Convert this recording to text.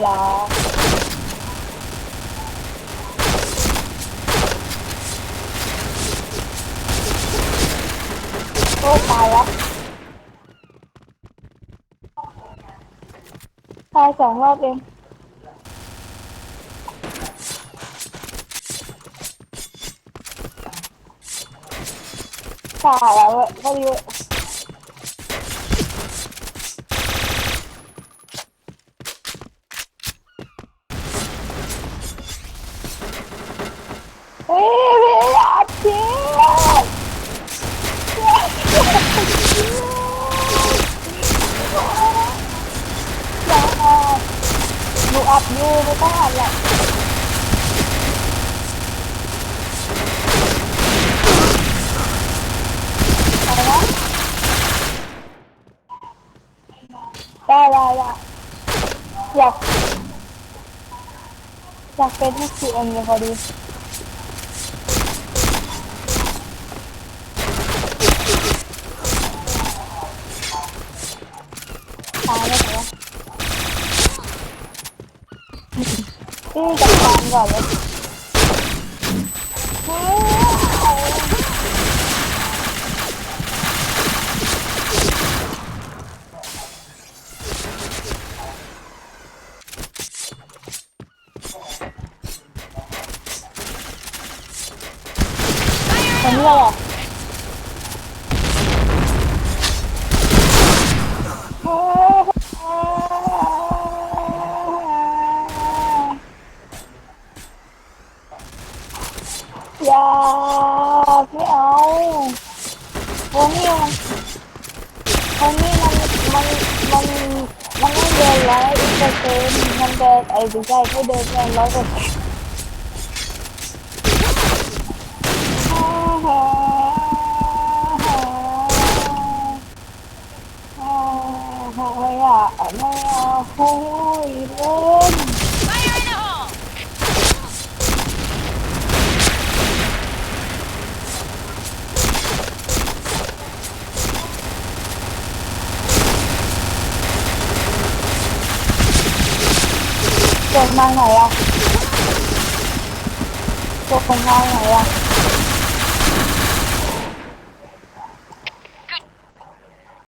รอโอ้ตายแล้วตายสองรอบเองตายแล้วเว้ยพอดีเฮ้ยอยากกินอยาก หนูอัดอยู่ไม่ต้องอัดแหละอะไรนะได้ได้ได้อยากอยากเป็นที่ซีเอ็มเลยพอดี ตายแล้วเหรอนี่จัด อย่าไม่เอาวงนี้มันวงนี้มันมันมันมันไม่เดินร้อยเปอร์เซ็นต์มันเดินไอ้ไม่ใช่ไม่เดินแค่ร้อยเปอร์เซ็นต์ไม่อะไม่เอาโอ้ยเล่น จบมาไหนอะจบของมานไหนอะ